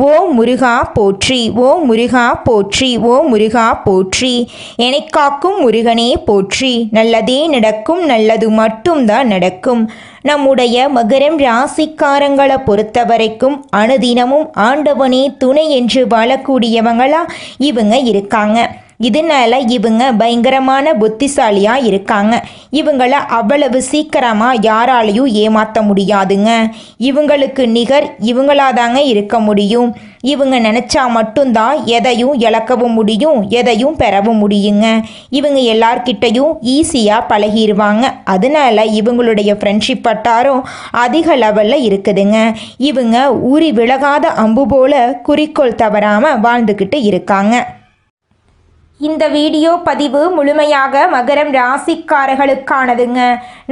ஓ முருகா போற்றி ஓ முருகா போற்றி ஓ முருகா போற்றி. என்னைக் காக்கும் முருகனே போற்றி. நல்லதே நடக்கும் நல்லது மட்டும்தான் நடக்கும். நம்முடைய மகரம் ராசிக்காரங்களை பொறுத்த வரைக்கும் அனுதினமும் ஆண்டவனே துணை என்று வாழக்கூடியவங்களா இவங்க இருக்காங்க. இதனால இவங்க பயங்கரமான புத்திசாலியாக இருக்காங்க. இவங்கள அவ்வளவு சீக்கிரமாக யாராலையும் ஏமாற்ற முடியாதுங்க. இவங்களுக்கு நிகர் இவங்களாதாங்க இருக்க முடியும். இவங்க நினச்சா மட்டும்தான் எதையும் இழக்கவும் முடியும் எதையும் பெறவும் முடியுங்க. இவங்க எல்லார்கிட்டையும் ஈஸியாக பழகிடுவாங்க அதனால இவங்களுடைய ஃப்ரெண்ட்ஷிப் வட்டாரம் அதிக லெவலில் இருக்குதுங்க. இவங்க ஊறி விலகாத அம்பு போல குறிக்கோள் தவறாமல் வாழ்ந்துக்கிட்டு இருக்காங்க. இந்த வீடியோ பதிவு முழுமையாக மகரம் ராசிக்காரர்களுக்கானதுங்க.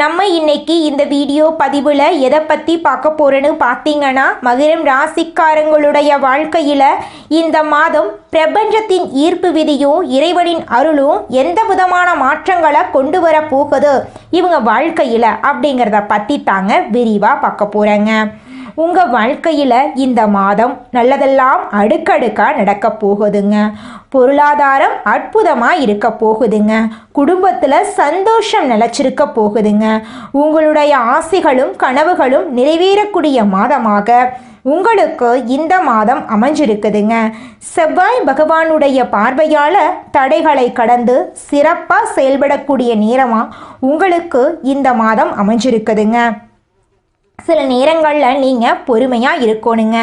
நம்ம இன்னைக்கு இந்த வீடியோ பதிவில் எதை பற்றி பார்க்க போகிறேன்னு பார்த்தீங்கன்னா மகரம் ராசிக்காரங்களுடைய வாழ்க்கையில் இந்த மாதம் பிரபஞ்சத்தின் ஈர்ப்பு விதியும் இறைவனின் அருளும் எந்த விதமான மாற்றங்களை கொண்டு வர போகுது? இவங்க வாழ்க்கையில் அப்படிங்கிறத பற்றி தாங்க விரிவாக பார்க்க போகிறேங்க உங்கள் வாழ்க்கையில் இந்த மாதம் நல்லதெல்லாம் அடுக்கடுக்காக நடக்க போகுதுங்க. பொருளாதாரம் அற்புதமாக இருக்க போகுதுங்க. குடும்பத்தில் சந்தோஷம் நிலச்சிருக்க போகுதுங்க. உங்களுடைய ஆசைகளும் கனவுகளும் நிறைவேறக்கூடிய மாதமாக உங்களுக்கு இந்த மாதம் அமைஞ்சிருக்குதுங்க. செவ்வாய் பகவானுடைய பார்வையால் தடைகளை கடந்து சிறப்பாக செயல்படக்கூடிய நேரமாக உங்களுக்கு இந்த மாதம் அமைஞ்சிருக்குதுங்க. சில நேரங்களில் நீங்கள் பொறுமையாக இருக்கணுங்க.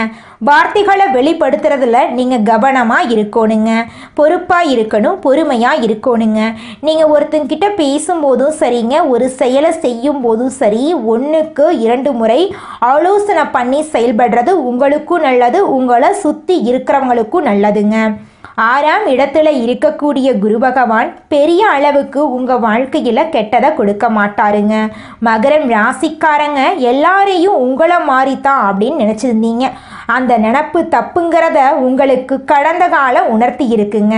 வார்த்தைகளை வெளிப்படுத்துறதுல நீங்கள் கவனமாக இருக்கணுங்க. பொறுப்பாக இருக்கணும் பொறுமையாக இருக்கணுங்க. நீங்கள் ஒருத்தங்கிட்ட பேசும்போதும் சரிங்க ஒரு செயலை செய்யும் போதும் சரி ஒன்றுக்கு இரண்டு முறை ஆலோசனை பண்ணி செயல்படுறது உங்களுக்கும் நல்லது உங்களை சுற்றி இருக்கிறவங்களுக்கும் நல்லதுங்க. ஆறாம் இடத்துல இருக்கக்கூடிய குரு பகவான் பெரிய அளவுக்கு உங்கள் வாழ்க்கையில் கெட்டதை கொடுக்க மாட்டாருங்க. மகரம் ராசிக்காரங்க எல்லாரையும் உங்களை மாறித்தான் அப்படின்னு நினச்சிருந்தீங்க. அந்த நினப்பு தப்புங்கிறத உங்களுக்கு கடந்த காலம் உணர்த்தி இருக்குங்க.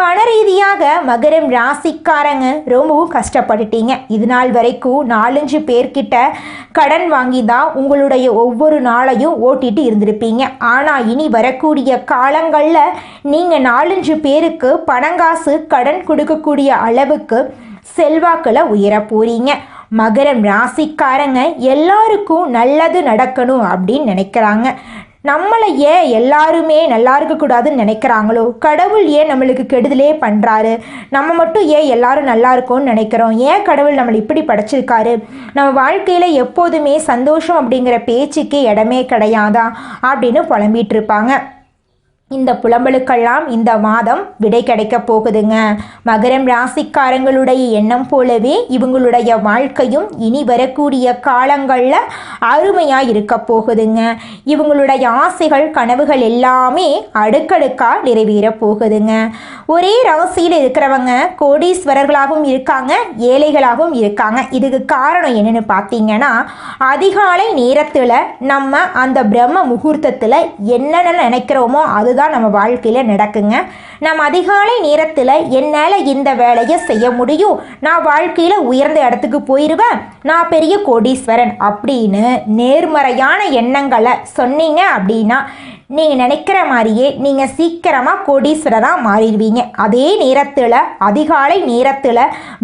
பண ரீதியாக மகரம் ராசிக்காரங்க ரொம்பவும் கஷ்டப்பட்டுட்டீங்க. இது நாள் வரைக்கும் நாலஞ்சு பேர்கிட்ட கடன் வாங்கி தான் உங்களுடைய ஒவ்வொரு நாளையும் ஓட்டிட்டு இருந்திருப்பீங்க. ஆனால் இனி வரக்கூடிய காலங்களில் நீங்கள் நாலஞ்சு பேருக்கு பணங்காசு கடன் கொடுக்கக்கூடிய அளவுக்கு செல்வாக்கில் உயர போறீங்க. மகரம் ராசிக்காரங்க எல்லாருக்கும் நல்லது நடக்கணும் அப்படின்னு நினைக்கிறாங்க. நம்மளை ஏன் எல்லாருமே நல்லா இருக்கக்கூடாதுன்னு நினைக்கிறாங்களோ? கடவுள் ஏன் நம்மளுக்கு கெடுதலே பண்ணுறாரு நம்ம மட்டும் ஏன் எல்லாரும் நல்லா இருக்கோம்னு நினைக்கிறோம்? ஏன் கடவுள் நம்மளை இப்படி படைச்சிருக்காரு? நம்ம வாழ்க்கையில் எப்போதுமே சந்தோஷம் அப்படிங்கிற பேச்சுக்கே இடமே கிடையாதா? அப்படின்னு புலம்பிகிட்டு இருப்பாங்க. இந்த புலம்பலுக்கெல்லாம் இந்த மாதம் விடை கிடைக்க போகுதுங்க. மகரம் ராசிக்காரங்களுடைய எண்ணம் போலவே இவங்களுடைய வாழ்க்கையும் இனி வரக்கூடிய காலங்களில் அருமையாக இருக்க போகுதுங்க. இவங்களுடைய ஆசைகள் கனவுகள் எல்லாமே அடுக்கடுக்காக நிறைவேற போகுதுங்க. ஒரே ராசியில் இருக்கிறவங்க கோடீஸ்வரர்களாகவும் இருக்காங்க ஏழைகளாகவும் இருக்காங்க. இதுக்கு காரணம் என்னென்னு பார்த்தீங்கன்னா அதிகாலை நேரத்தில் நம்ம அந்த பிரம்ம முகூர்த்தத்தில் என்னென்ன நினைக்கிறோமோ அது தான் நம்ம வாழ்க்கையில் நடக்குங்க. நம்ம அதிகாலை நேரத்தில் என்னால் இந்த வேலையை செய்ய முடியும்? நான் வாழ்க்கையில் உயர்ந்த இடத்துக்கு போயிடுவேன் நான் பெரிய கோடீஸ்வரன் அப்படின்னு நேர்மறையான எண்ணங்களை சொன்னீங்க அப்படின்னா நீங்கள் நினைக்கிற மாதிரியே நீங்கள் சீக்கிரமாக கோடீஸ்வரராக மாறிடுவீங்க. அதே நேரத்தில் அதிகாலை நேரத்தில்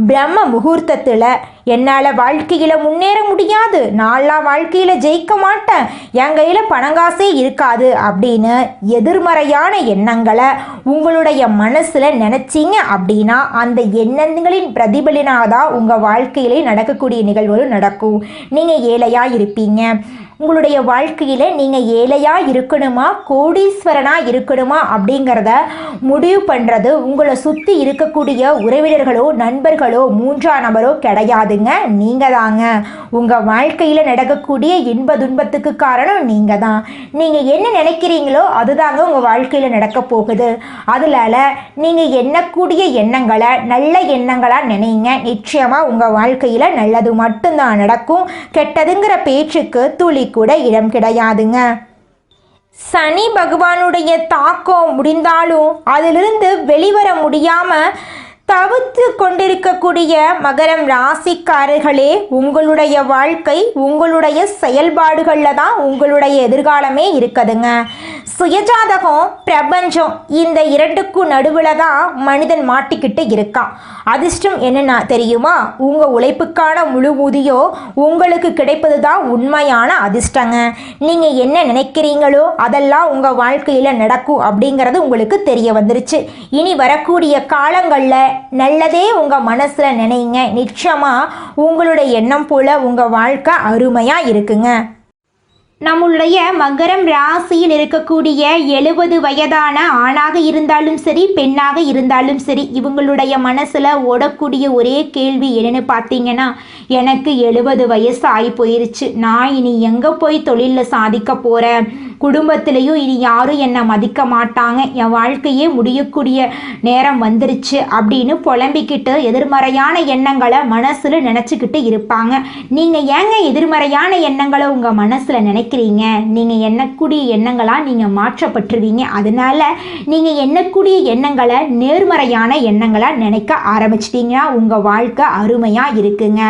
பிரம்ம முகூர்த்தத்தில் என்னால் வாழ்க்கையில் முன்னேற முடியாது. நான்லாம் வாழ்க்கையில் ஜெயிக்க மாட்டேன். என் கையில் பணங்காசே இருக்காது அப்படின்னு எதிர்மறையான எண்ணங்களை உங்களுடைய மனசில் நினச்சிங்க அப்படின்னா அந்த எண்ணங்களின் பிரதிபலினாதான் உங்கள் வாழ்க்கையிலே நடக்கக்கூடிய நிகழ்வுகளும் நடக்கும். நீங்கள் ஏழையாக இருப்பீங்க. உங்களுடைய வாழ்க்கையில் நீங்கள் ஏழையாக இருக்கணுமா? கோடீஸ்வரனாக இருக்கணுமா? அப்படிங்கிறத முடிவு பண்ணுறது உங்களை சுற்றி இருக்கக்கூடிய உறவினர்களோ நண்பர்களோ மூன்றாம் நபரோ கிடையாதுங்க. நீங்கள் தாங்க. உங்கள் வாழ்க்கையில் நடக்கக்கூடிய இன்ப துன்பத்துக்கு காரணம் நீங்கள் தான். நீங்கள் என்ன நினைக்கிறீங்களோ அதுதாங்க உங்கள் வாழ்க்கையில் நடக்க போகுது. அதனால நீங்கள் எண்ணக்கூடிய எண்ணங்களை நல்ல எண்ணங்களாக நினைங்க. நிச்சயமாக உங்கள் வாழ்க்கையில் நல்லது மட்டும்தான் நடக்கும். கெட்டதுங்கிற பேச்சுக்கு துளி கூட இடம் கிடையாதுங்க. சனி பகவானுடைய தாக்கம் முடிந்தாலும் அதிலிருந்து வெளிவர முடியாம தவித்து கொண்டிருக்கக்கூடிய மகரம் ராசிக்காரர்களே உங்களுடைய வாழ்க்கை உங்களுடைய செயல்பாடுகளில் தான் உங்களுடைய எதிர்காலமே இருக்குதுங்க. சுயஜாதகம் பிரபஞ்சம் இந்த இரண்டுக்கும் நடுவில் தான் மனிதன் மாட்டிக்கிட்டு இருக்கான். அதிர்ஷ்டம் என்னன்னா தெரியுமா? உங்கள் உழைப்புக்கான முழு ஊதியோ உங்களுக்கு கிடைப்பது தான் உண்மையான அதிர்ஷ்டங்க. நீங்கள் என்ன நினைக்கிறீங்களோ அதெல்லாம் உங்கள் வாழ்க்கையில் நடக்கும் அப்படிங்கிறது உங்களுக்கு தெரிய வந்துருச்சு. இனி வரக்கூடிய காலங்களில் நல்லதே உங்கள் மனசில் நினைங்க. நிச்சயமாக உங்களுடைய எண்ணம் போல் உங்கள் வாழ்க்கை அருமையாக இருக்குங்க. நம்மளுடைய மகரம் ராசியில் இருக்கக்கூடிய எழுபது வயதான ஆணாக இருந்தாலும் சரி பெண்ணாக இருந்தாலும் சரி இவங்களுடைய மனசில் ஓடக்கூடிய ஒரே கேள்வி என்னன்னு பார்த்தீங்கன்னா எனக்கு எழுபது வயசு ஆகி போயிருச்சு. நான் இனி எங்கே போய் தொழிலில் சாதிக்க போகிறேன் குடும்பத்திலையும் இனி யாரும் என்னை மதிக்க மாட்டாங்க. என் வாழ்க்கையே முடியக்கூடிய நேரம் வந்துருச்சு அப்படின்னு புலம்பிக்கிட்டு எதிர்மறையான எண்ணங்களை மனசில் நினச்சிக்கிட்டு இருப்பாங்க. நீங்கள் ஏங்க எதிர்மறையான எண்ணங்களை உங்கள் மனசில் நினைக்கிறீங்க நீங்கள் எண்ணக்கூடிய எண்ணங்களாக நீங்கள் மாற்றப்பட்டுருவீங்க? அதனால் நீங்கள் எண்ணக்கூடிய எண்ணங்களை நேர்மறையான எண்ணங்களாக நினைக்க ஆரம்பிச்சிட்டிங்கன்னா உங்கள் வாழ்க்கை அருமையாக இருக்குங்க.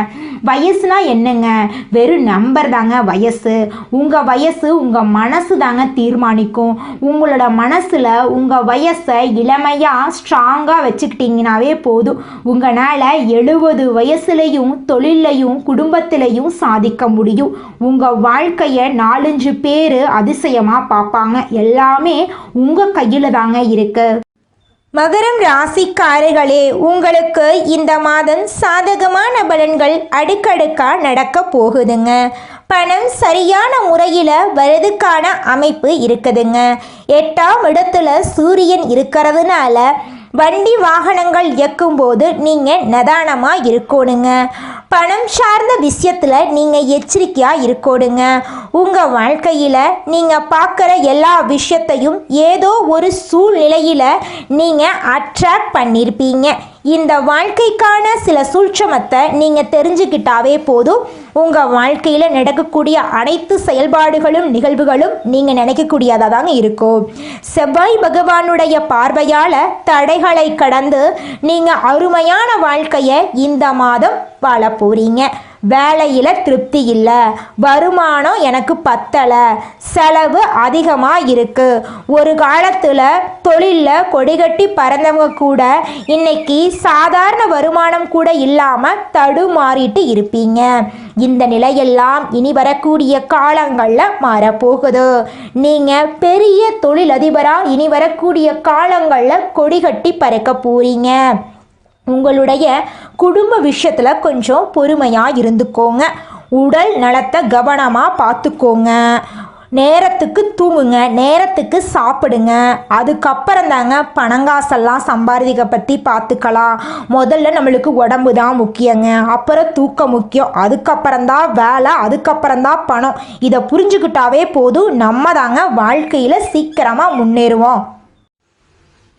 வயசுனா என்னங்க? வெறும் நம்பர் தாங்க வயசு. உங்கள் வயசு உங்கள் மனசு தாங்க தீர்மானிக்கும். உங்களோட மனசில் உங்கள் வயசை இளமையாக ஸ்ட்ராங்காக வச்சுக்கிட்டிங்கனாவே போதும். உங்களால் எழுபது வயசுலையும் தொழிலையும் குடும்பத்திலையும் சாதிக்க முடியும். உங்கள் வாழ்க்கையை நாலஞ்சு பேர் அதிசயமாக பார்ப்பாங்க எல்லாமே உங்கள் கையில் தாங்க இருக்குது மகரம் ராசிக்காரர்களே உங்களுக்கு இந்த மாதம் சாதகமான பலன்கள் அடுக்கடுக்காக நடக்க போகுதுங்க. பணம் சரியான முறையில் வரதுக்கான அமைப்பு இருக்குதுங்க. எட்டாம் இடத்துல சூரியன் இருக்கிறதுனால வண்டி வாகனங்கள் இயக்கும்போது நீங்கள் நிதானமாக இருக்கணுங்க. பணம் சார்ந்த விஷயத்தில் நீங்கள் எச்சரிக்கையாக இருக்கணுங்க. உங்கள் வாழ்க்கையில் நீங்கள் பார்க்குற எல்லா விஷயத்தையும் ஏதோ ஒரு சூழ்நிலையில் நீங்கள் அட்ராக்ட் பண்ணியிருப்பீங்க இந்த வாழ்க்கைக்கான சில சூட்சமத்தை நீங்கள் தெரிஞ்சுக்கிட்டாவே போதும். உங்கள் வாழ்க்கையில் நடக்கக்கூடிய அனைத்து செயல்பாடுகளும் நிகழ்வுகளும் நீங்கள் நினைக்கக்கூடியதாக தாங்க இருக்கும். செவ்வாய் பகவானுடைய பார்வையால் தடைகளை கடந்து நீங்கள் அருமையான வாழ்க்கையை இந்த மாதம் வாழ போகிறீங்க வேலையில் திருப்தி இல்லை. வருமானம் எனக்கு பத்தலை. செலவு அதிகமாக இருக்குது ஒரு காலத்தில் தொழிலில் கொடிகட்டி பறந்தவங்க கூட இன்னைக்கு சாதாரண வருமானம் கூட இல்லாமல் தடுமாறிட்டு இருப்பீங்க. இந்த நிலையெல்லாம் இனி வரக்கூடிய காலங்களில் மாறப்போகுது. நீங்கள் பெரிய தொழிலதிபராக இனி வரக்கூடிய காலங்களில் கொடிகட்டி பறக்க போகிறீங்க உங்களுடைய குடும்ப விஷயத்தில் கொஞ்சம் பொறுமையாக இருந்துக்கோங்க. உடல் நலத்தை கவனமாக பார்த்துக்கோங்க. நேரத்துக்கு தூங்குங்க நேரத்துக்கு சாப்பிடுங்க. அதுக்கப்புறம் தாங்க பணங்காசெல்லாம் சம்பாதிக்க பற்றி பார்த்துக்கலாம். முதல்ல நம்மளுக்கு உடம்பு தான் முக்கியங்க. அப்புறம் தூக்கம் முக்கியம். அதுக்கப்புறம் தான் வேலை அதுக்கப்புறம் தான் பணம். இதை புரிஞ்சுக்கிட்டாவே போதும். நம்ம தாங்க வாழ்க்கையில் சீக்கிரமாக முன்னேறுவோம்.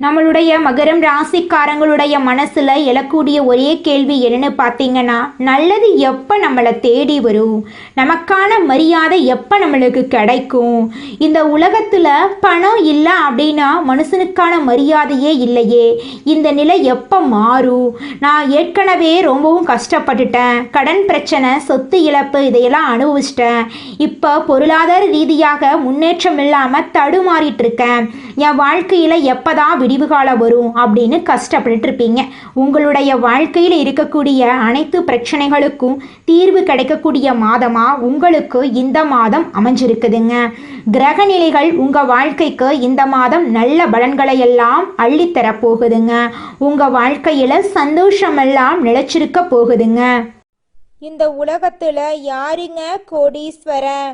நம்மளுடைய மகரம் ராசிக்காரங்களுடைய மனசில் எழக்கூடிய ஒரே கேள்வி என்னன்னு பார்த்தீங்கன்னா நல்லது எப்போ நம்மளை தேடி வரும்? நமக்கான மரியாதை எப்போ நம்மளுக்கு கிடைக்கும்? இந்த உலகத்தில் பணம் இல்லை அப்படின்னா மனுஷனுக்கான மரியாதையே இல்லையே. இந்த நிலை எப்போ மாறும்? நான் ஏற்கனவே ரொம்பவும் கஷ்டப்பட்டுட்டேன். கடன் பிரச்சனை சொத்து இழப்பு இதையெல்லாம் அனுபவிச்சிட்டேன். இப்போ பொருளாதார ரீதியாக முன்னேற்றம் இல்லாமல் தடுமாறிட்டு இருக்கேன். என் வாழ்க்கையில் எப்போதான் விடிவு காலம் வரும் அப்படின்னு கஷ்டப்பட்டு இருப்பீங்க உங்களுடைய வாழ்க்கையில் இருக்கக்கூடிய அனைத்து பிரச்சனைகளுக்கும் தீர்வு கிடைக்கக்கூடிய மாதமாக உங்களுக்கு இந்த மாதம் அமைஞ்சிருக்குதுங்க. கிரகநிலைகள் உங்கள் வாழ்க்கைக்கு இந்த மாதம் நல்ல பலன்களை எல்லாம் அள்ளித்தரப்போகுதுங்க உங்கள் வாழ்க்கையில் சந்தோஷமெல்லாம் நிலச்சிருக்க போகுதுங்க. இந்த உலகத்தில் யாருங்க கோடீஸ்வரன்?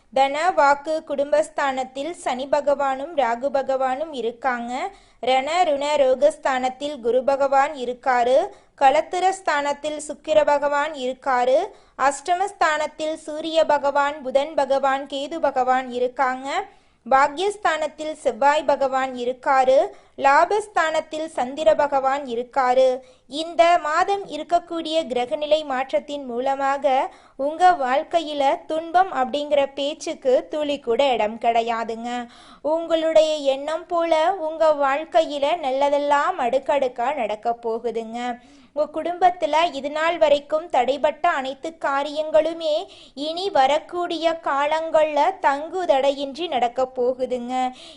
தன வாக்கு குடும்பஸ்தானத்தில் சனி பகவானும் ராகு பகவானும் இருக்காங்க. ரண ருண ரோகஸ்தானத்தில் குரு பகவான் இருக்காரு. களத்திர ஸ்தானத்தில் சுக்கிர பகவான் இருக்காரு. அஷ்டமஸ்தானத்தில் சூரிய பகவான் புதன் பகவான் கேது பகவான் இருக்காங்க. பாக்யஸ்தானத்தில் செவ்வாய் பகவான் இருக்காரு லாபஸ்தானத்தில் சந்திர பகவான் இருக்காரு. இந்த மாதம் இருக்கக்கூடிய கிரகநிலை மாற்றத்தின் மூலமாக உங்க வாழ்க்கையில துன்பம் அப்படிங்கிற பேச்சுக்கு துளி கூட இடம் கிடையாதுங்க. உங்களுடைய எண்ணம் போல உங்க வாழ்க்கையில நல்லதெல்லாம் அடுக்கடுக்கா நடக்க போகுதுங்க. உங்க குடும்பத்துல இது நாள் வரைக்கும் தடைபட்ட அனைத்து காரியங்களுமே இனி வரக்கூடிய காலங்கள்ல தங்கு தடையின்றி நடக்க போகுதுங்க.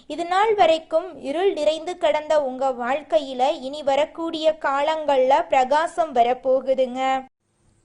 இது நாள் வரைக்கும் இருள் நிறைந்து கடந்த உங்க வாழ்க்கையில இனி வரக்கூடிய காலங்கள்ல பிரகாசம் வரப்போகுதுங்க.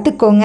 கத்துக்கோங்க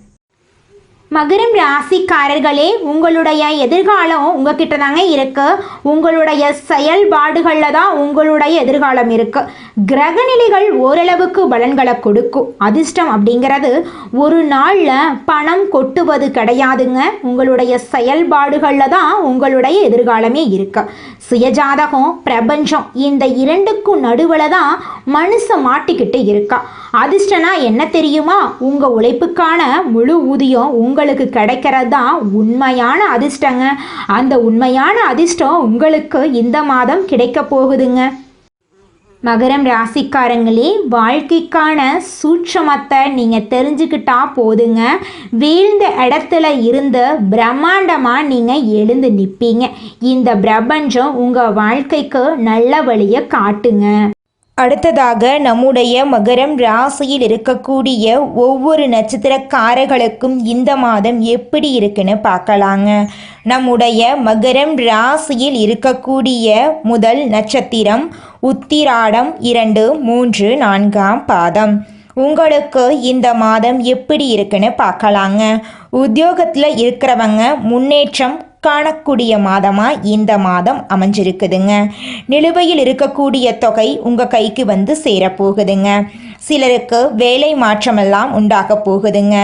மகரம் ராசிக்காரர்களே உங்களுடைய எதிர்காலம் உங்ககிட்ட தாங்க இருக்கு. உங்களுடைய செயல்பாடுகளில் தான் உங்களுடைய எதிர்காலம் இருக்கு. கிரகநிலைகள் ஓரளவுக்கு பலன்களை கொடுக்கும். அதிர்ஷ்டம் அப்படிங்கிறது ஒரு நாளில் பணம் கொட்டுவது கிடையாதுங்க. உங்களுடைய செயல்பாடுகளில் தான் உங்களுடைய எதிர்காலமே இருக்கு. சுயஜாதகம் பிரபஞ்சம் இந்த இரண்டுக்கும் நடுவில் தான் மனுஷன் மாட்டிக்கிட்டு இருக்கா. அதிர்ஷ்டனா என்ன தெரியுமா? உங்க உழைப்புக்கான முழு ஊதியம் உங்களுக்கு கிடைக்கிறது தான் உண்மையான அதிர்ஷ்டங்க. அந்த உண்மையான அதிர்ஷ்டம் உங்களுக்கு இந்த மாதம் கிடைக்க போகுதுங்க. மகரம் ராசிக்காரங்களே வாழ்க்கைக்கான சூட்சமத்தை நீங்கள் தெரிஞ்சுக்கிட்டா போதுங்க. வீழ்ந்த இடத்துல இருந்து பிரம்மாண்டமாக நீங்கள் எழுந்து நிற்பீங்க இந்த பிரபஞ்சம் உங்கள் வாழ்க்கைக்கு நல்ல வழியை காட்டுங்க. அடுத்ததாக நம்முடைய மகரம் ராசியில் இருக்கக்கூடிய ஒவ்வொரு நட்சத்திரக்காரர்களுக்கும் இந்த மாதம் எப்படி இருக்குன்னு பார்க்கலாங்க. நம்முடைய மகரம் ராசியில் இருக்கக்கூடிய முதல் நட்சத்திரம் உத்திராடம் இரண்டு மூன்று நான்காம் பாதம். உங்களுக்கு இந்த மாதம் எப்படி இருக்குன்னு பார்க்கலாங்க. உத்தியோகத்தில் இருக்கிறவங்க முன்னேற்றம் காணக்கூடிய மாதமாக இந்த மாதம் அமைஞ்சிருக்குதுங்க. நிலுவையில் இருக்கக்கூடிய தொகை உங்கள் கைக்கு வந்து சேரப்போகுதுங்க. சிலருக்கு வேலை மாற்றமெல்லாம் உண்டாக போகுதுங்க.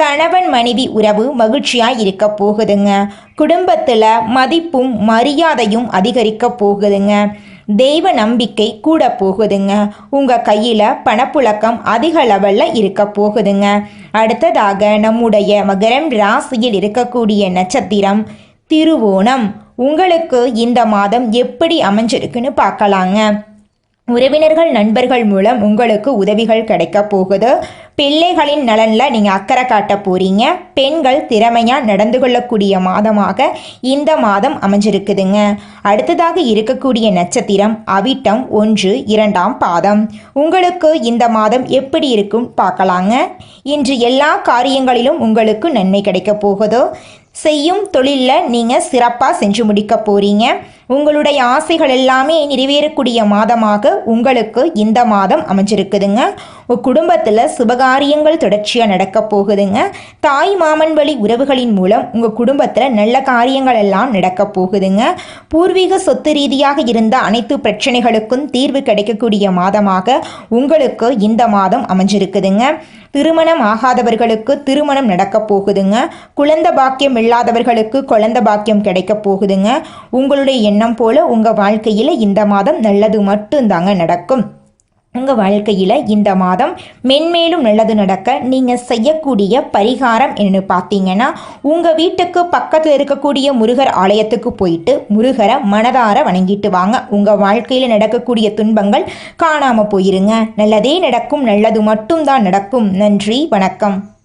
கணவன் மனைவி உறவு மகிழ்ச்சியாக இருக்க போகுதுங்க. குடும்பத்தில் மதிப்பும் மரியாதையும் அதிகரிக்க போகுதுங்க. தெய்வ நம்பிக்கை கூட போகுதுங்க. உங்கள் கையில் பணப்புழக்கம் அதிக லெவலில் இருக்க போகுதுங்க. அடுத்ததாக நம்முடைய மகரம் ராசியில் இருக்கக்கூடிய நட்சத்திரம் திருவோணம். உங்களுக்கு இந்த மாதம் எப்படி அமைஞ்சிருக்குன்னு பார்க்கலாங்க. உறவினர்கள் நண்பர்கள் மூலம் உங்களுக்கு உதவிகள் கிடைக்க போகுது. பிள்ளைகளின் நலனில் நீங்கள் அக்கறை காட்ட போகிறீங்க பெண்கள் திறமையாக நடந்து கொள்ளக்கூடிய மாதமாக இந்த மாதம் அமைஞ்சிருக்குதுங்க. அடுத்ததாக இருக்கக்கூடிய நட்சத்திரம் அவிட்டம் ஒன்று இரண்டாம் பாதம். உங்களுக்கு இந்த மாதம் எப்படி இருக்கும் பார்க்கலாங்க. இன்று எல்லா காரியங்களிலும் உங்களுக்கு நன்மை கிடைக்க போகுதோ. செய்யும் தொழிலில் நீங்கள் சிறப்பாக செஞ்சு முடிக்க போகிறீங்க உங்களுடைய ஆசைகள் எல்லாமே நிறைவேறக்கூடிய மாதமாக உங்களுக்கு இந்த மாதம் அமைஞ்சிருக்குதுங்க. உங்கள் குடும்பத்தில் சுபகாரியங்கள் தொடர்ச்சியாக நடக்க போகுதுங்க. தாய் மாமன் வழி உறவுகளின் மூலம் உங்கள் குடும்பத்தில் நல்ல காரியங்கள் எல்லாம் நடக்க போகுதுங்க. பூர்வீக சொத்து ரீதியாக இருந்த அனைத்து பிரச்சனைகளுக்கும் தீர்வு கிடைக்கக்கூடிய மாதமாக உங்களுக்கு இந்த மாதம் அமைஞ்சிருக்குதுங்க. திருமணம் ஆகாதவர்களுக்கு திருமணம் நடக்க போகுதுங்க. குழந்த பாக்கியம் இல்லாதவர்களுக்கு குழந்த பாக்கியம் கிடைக்க போகுதுங்க. உங்களுடைய எண்ணம் போல உங்கள் வாழ்க்கையில் இந்த மாதம் நல்லது மட்டும்தாங்க நடக்கும். உங்கள் வாழ்க்கையில் இந்த மாதம் மென்மேலும் நல்லது நடக்க நீங்கள் செய்யக்கூடிய பரிகாரம் என்னன்னு பார்த்தீங்கன்னா உங்கள் வீட்டுக்கு பக்கத்தில் இருக்கக்கூடிய முருகர் ஆலயத்துக்கு போயிட்டு முருகரை மனதார வணங்கிட்டு வாங்க. உங்கள் வாழ்க்கையில் நடக்கக்கூடிய துன்பங்கள் காணாமல் போயிருங்க. நல்லதே நடக்கும் நல்லது மட்டும்தான் நடக்கும். நன்றி வணக்கம்.